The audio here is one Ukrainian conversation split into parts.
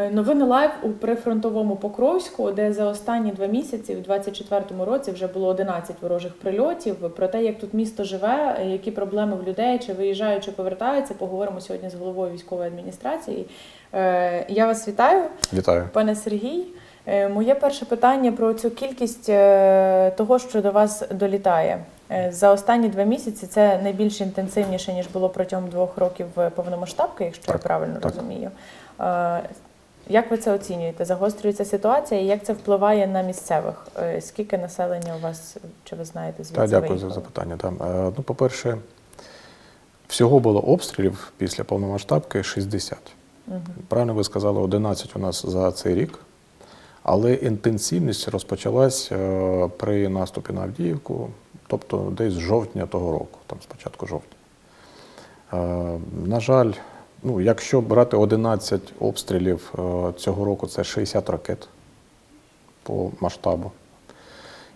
Е, Новини лайв у прифронтовому Покровську, де за останні два місяці, в 24-му році, вже було 11 ворожих прильотів. Про те, як тут місто живе, е, які проблеми в людей, чи виїжджають, чи повертаються, поговоримо сьогодні з головою військової адміністрації. Е, Я вас вітаю, Вітаю. пане Сергій. Моє перше питання про цю кількість того, що до вас долітає. За останні два місяці це найбільш інтенсивніше, ніж було протягом двох років повномасштабки, якщо я правильно так. розумію. Як ви це оцінюєте? Загострюється ситуація і як це впливає на місцевих? Е, Скільки населення у вас, чи ви знаєте, звідси Та, дякую за запитання. Там, е, ну, по-перше, всього було обстрілів після повномасштабки 60. Мгм. Правильно ви сказали, 11 у нас за цей рік. Але інтенсивність розпочалась е, при наступі на Авдіївку, тобто десь з жовтня того року, там спочатку жовтня. На жаль, ну, якщо брати 11 обстрілів е, цього року, це 60 ракет по масштабу.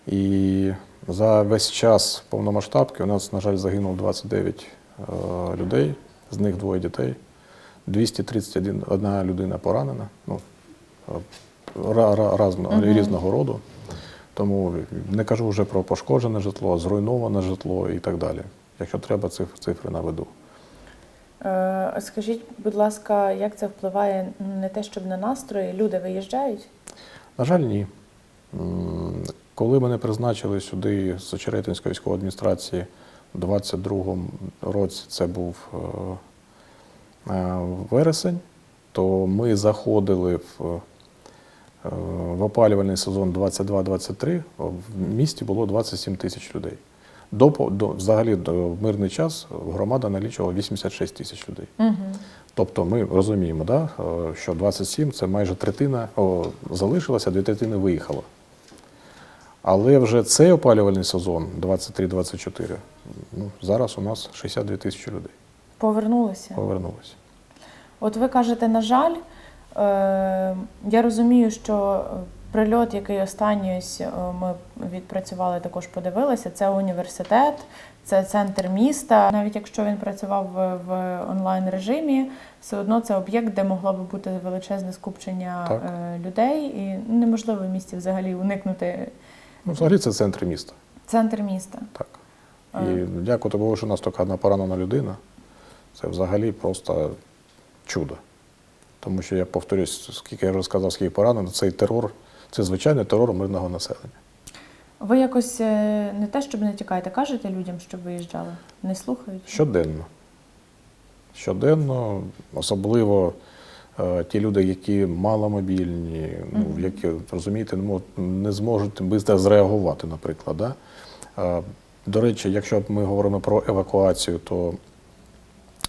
І за весь час повномасштабки у нас, на жаль, загинуло 29 е, людей, з них двоє дітей. 231 одна людина поранена, ну, е, ра- ра- разно- Мгм. різного роду. Тому не кажу вже про пошкоджене житло, зруйноване житло і так далі. Якщо треба, циф- цифри наведу. Е, Скажіть, будь ласка, як це впливає не те, щоб на настрої? Люди виїжджають? На жаль, ні. Коли мене призначили сюди з Очеретинської військової адміністрації у 22-му році, це був е, е, вересень, то ми заходили в, в опалювальний сезон 22-23, в місті було 27 тисяч людей. До, до, взагалі до, мирний час громада налічувала 86 тисяч людей. Угу. Тобто ми розуміємо, да, е, що 27 це майже третина о, залишилася, дві третини виїхало. Але вже цей опалювальний сезон 23-24, ну, зараз у нас 62 тисячі людей Повернулися. повернулися. От ви кажете, на жаль, е, я розумію, що прильот, який останній ось е, ми відпрацювали, також подивилися, це університет, це центр міста. Навіть якщо він працював в, онлайн режимі, все одно це об'єкт, де могло би бути величезне скупчення Так. е, людей, і неможливо в місті взагалі уникнути Ну, взагалі це центр міста. центр міста. Так. Е. І дякувати Богу, що у нас тільки одна поранена людина. Це взагалі просто чудо. Тому що я повторюсь, скільки я вже сказав, скільки поранено, цей терор, це звичайний терор мирного населення. Ви якось е, не те, щоб не тікаєте, кажете людям, щоб виїжджали? Не слухають? Щоденно. Щоденно, особливо е, ті люди, які маломобільні, ну, Мгм. які, розумієте, не, зможуть швидко зреагувати, наприклад. Да? Е, До речі, якщо ми говоримо про евакуацію, то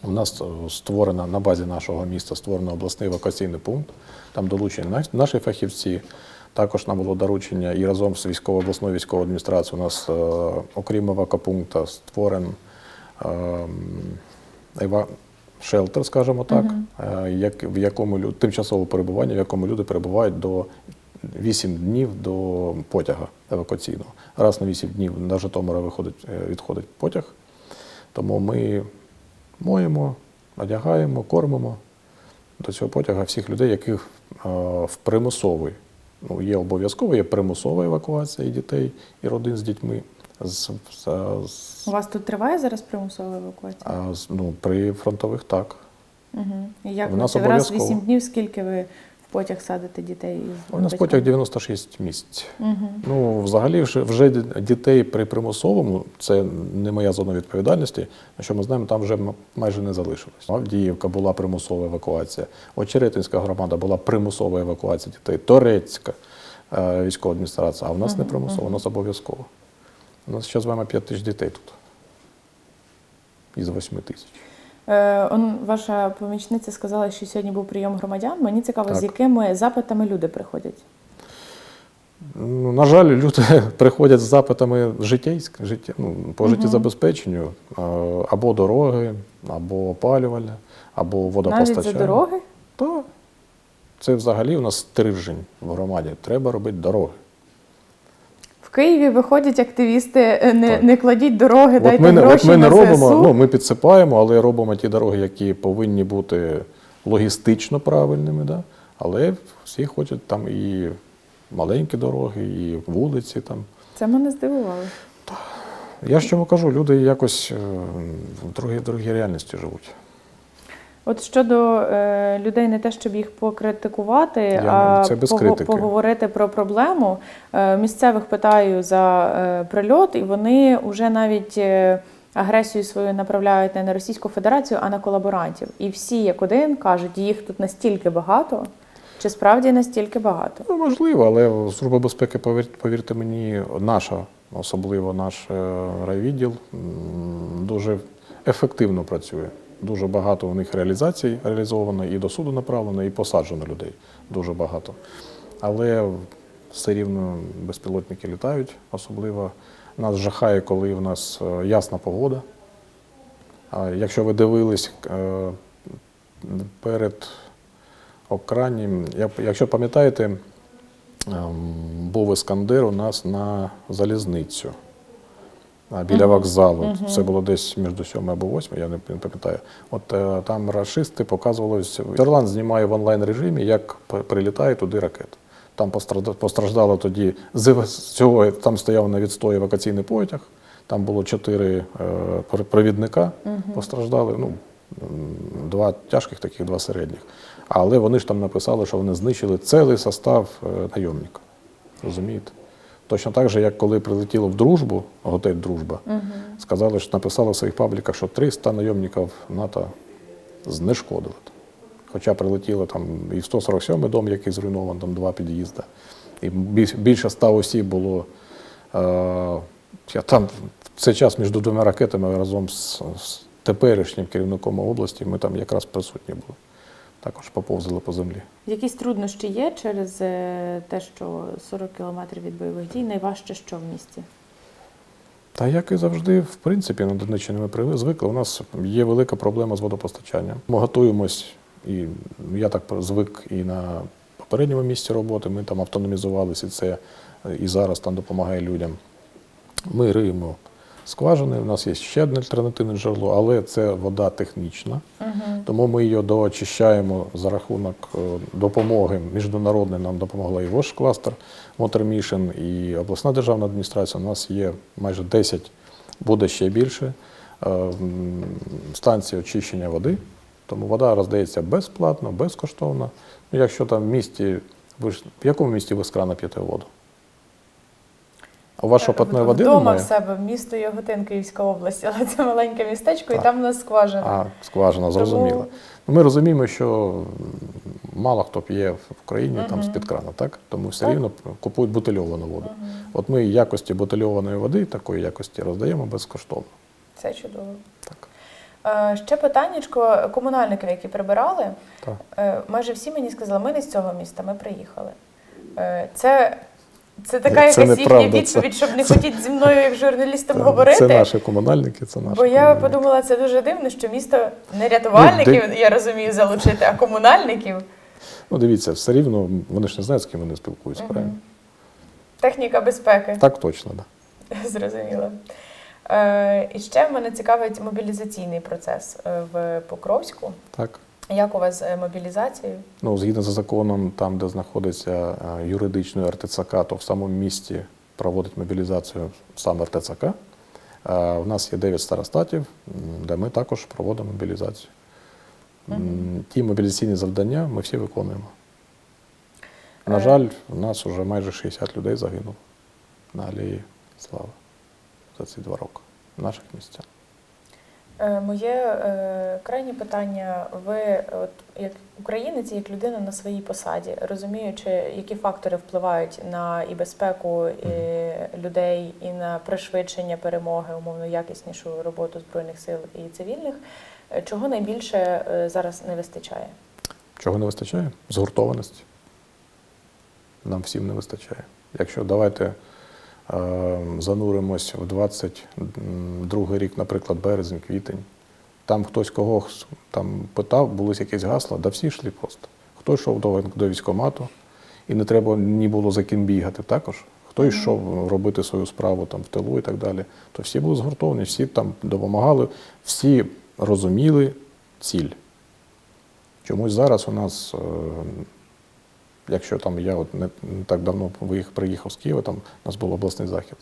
у нас е, створена на базі нашого міста створено обласний евакуаційний пункт. Там долучені наш- наші фахівці. Також нам було доручення і разом з військово обласною військовою адміністрацією у нас, е, окрім евакопункту, створений ем, ева... шелтер, скажімо так, е, як, в якому тимчасове перебування, в якому люди перебувають до 8 днів до потяга евакуаційного. Раз на 8 днів на Житомира виходить, е, відходить потяг. Тому ми моємо, одягаємо, кормимо до цього потяга всіх людей, яких в примусовий, ну, є обов'язково, є примусова евакуація і дітей, і родин з дітьми. З, з, з, У вас тут триває зараз примусова евакуація? а, ну, при фронтових так. Угу. І як У нас раз 8 днів, скільки ви потяг садите дітей? із У нас потяг 96 місць. Угу. Ну, взагалі, вже, вже дітей при примусовому, це не моя зона відповідальності. Що ми знаємо, там вже майже не залишилось. Авдіївка була примусова евакуація, Очеретинська громада була примусова евакуація дітей, Торецька е, військова адміністрація, а в нас не Мгм, примусово, у нас обов'язково. У нас ще з вами 5 тисяч дітей тут. Із 8 тисяч. Е, он, ваша помічниця сказала, що сьогодні був прийом громадян. Мені цікаво, з якими запитами люди приходять. Ну, на жаль, люди приходять з запитами життєйськ, життя, ну, по життєзабезпеченню або дороги, або опалювальне, або водопостачання. Навіть за дороги? Так. Це взагалі у нас стрижень в громаді. Треба робити дороги. В Києві виходять активісти, е, не, Так. не кладіть дороги, От дайте ми, гроші от ми не робимо, ЗСУ. ну, ми підсипаємо, але робимо ті дороги, які повинні бути логістично правильними. Да? Але всі хочуть там і маленькі дороги, і вулиці там. Це мене здивувало. Я ж чому кажу, люди якось е, в другій, другій реальності живуть. От щодо е, людей, не те, щоб їх покритикувати, Я а це без пого- поговорити про проблему. Е, місцевих питаю за е, прильот, і вони вже навіть е, агресію свою направляють не на Російську Федерацію, а на колаборантів. І всі як один кажуть, їх тут настільки багато, чи справді настільки багато. Ну, можливо, але Служба безпеки, повір, повірте мені, наша, особливо наш е, райвідділ, дуже ефективно працює. Дуже багато у них реалізацій реалізовано, і до суду направлено, і посаджено людей. Дуже багато. Але все рівно безпілотники літають, особливо. Нас жахає, коли в нас е, ясна погода. А якщо ви дивились е, перед окраннім, якщо пам'ятаєте, ем, був іскандер у нас на залізницю біля вокзалу. Це було десь між 7 або 8, я не пам'ятаю. От е, там рашисти показували, Ірланд знімає в онлайн режимі, як прилітає туди ракета. Там постраждало тоді з цього, там стояв на відстої евакуаційний потяг. Там було чотири е, пр- провідника, постраждали. Ну, два тяжких, таких, два середніх. Але вони ж там написали, що вони знищили цілий состав е, найомника. Розумієте? Точно так же, як коли прилетіло в дружбу, готель Дружба, сказали, що написали в своїх пабліках, що 300 найомників НАТО знешкодили. Хоча прилетіло там і в 147 дом, який зруйнований, там два під'їзди. І більше 100 осіб було. Е, я там в цей час між двома ракетами разом з, з теперішнім керівником області ми там якраз присутні були. Також поповзали по землі. Якісь труднощі є через е, те, що 40 кілометрів від бойових дій найважче що в місті? Та як і завжди, в принципі, на Донеччині ми приви- звикли. У нас є велика проблема з водопостачанням. Ми готуємось, і я так звик і на попередньому місці роботи. Ми там автономізувалися, і це е, і зараз там допомагає людям. Ми риємо скважини. У нас є ще одне альтернативне джерело, але це вода технічна. Тому ми її доочищаємо за рахунок е, допомоги міжнародної. Нам допомогла і Wash Cluster, Water Mission, і обласна державна адміністрація. У нас є майже 10, буде ще більше е, станцій очищення води. Тому вода роздається безплатно, безкоштовно. Ну, якщо там в місті, ви ж в якому місті ви з крана п'єте воду? У вас що, питної води Вдома немає? в себе місто Яготин, Київська область, але це маленьке містечко, і там у нас скважина. А, скважина, зрозуміло. Ну, Ми розуміємо, що мало хто п'є в Україні там з-під крана, так? Тому все рівно купують бутильовану воду. От ми якості бутильованої води, такої якості роздаємо безкоштовно. Це чудово. Так. Е, Ще питаннячко комунальників, які прибирали. Так. Е, Майже всі мені сказали, ми не з цього міста, ми приїхали. Е, Це, це така Це якась їхня неправда, це- відповідь, щоб не хотіти зі мною як журналістом Це, говорити. це наші комунальники, це наші. Бо я комунальники. подумала, це дуже дивно, що місто не рятувальників, Ну, я розумію, залучити, а комунальників. Ну, дивіться, все рівно вони ж не знають, з ким вони спілкуються, правильно? Техніка безпеки. Так точно, так. Да. Зрозуміло. Е, і ще мене цікавить мобілізаційний процес е, в Покровську. Так. Як у вас з мобілізацією? Ну, згідно з законом, там, де знаходиться е, юридичною РТЦК, то в самому місті проводить мобілізацію саме РТЦК. Е, У нас є 9 старостатів, де ми також проводимо мобілізацію. М, Ті мобілізаційні завдання ми всі виконуємо. На Е. жаль, у нас вже майже 60 людей загинуло на алеї Слави за ці два роки в наших місцях. Е, Моє е, крайнє питання. Ви, от як українець, як людина на своїй посаді, розуміючи, які фактори впливають на і безпеку і людей, і на пришвидшення перемоги, умовно якіснішу роботу збройних сил і цивільних, е, чого найбільше зараз не вистачає? Чого не вистачає? Згуртованості. Нам всім не вистачає. Якщо давайте зануримось в 22 рік, наприклад, березень, квітень, там хтось кого там питав, були якісь гасла, да всі йшли просто. Хто йшов до, до військкомату, і не треба ні було за ким бігати також. Хто йшов робити свою справу там в тилу і так далі, то всі були згуртовані, всі там допомагали, всі розуміли ціль. Чомусь зараз у нас е, Якщо там я от не, так давно приїхав з Києва, там у нас був обласний захід.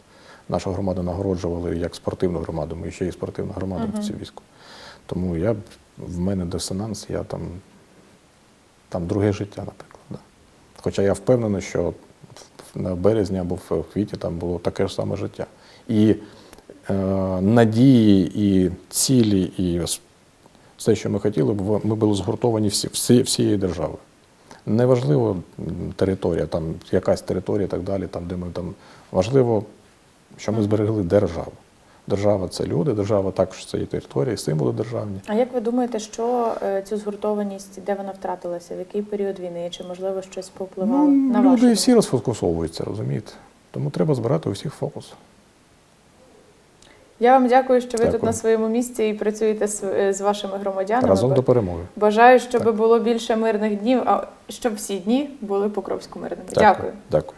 Нашу громаду нагороджували як спортивну громаду, ми ще і спортивна громада в цій війську. Тому я, в мене дисонанс, я там, там друге життя, наприклад. Да. Хоча я впевнений, що на березні або в квітні там було таке ж саме життя. І е, надії, і цілі, і все, що ми хотіли, ми були згуртовані всі, всі, всією державою. Неважливо територія, там якась територія і так далі, там, де ми там. Важливо, що ми зберегли державу. Держава це люди, держава також це і територія, і символи державні. А як ви думаєте, що е, цю згуртованість, де вона втратилася? В який період війни? Чи можливо щось повпливало Ну, на люди вашу? всі розфокусовуються, розумієте? Тому треба збирати у всіх фокус. Я вам дякую, що ви тут на своєму місці і працюєте з, е, з вашими громадянами. Разом до перемоги. Бажаю, щоб Так. було більше мирних днів, а щоб всі дні були Покровську мирними. Дякую. Дякую.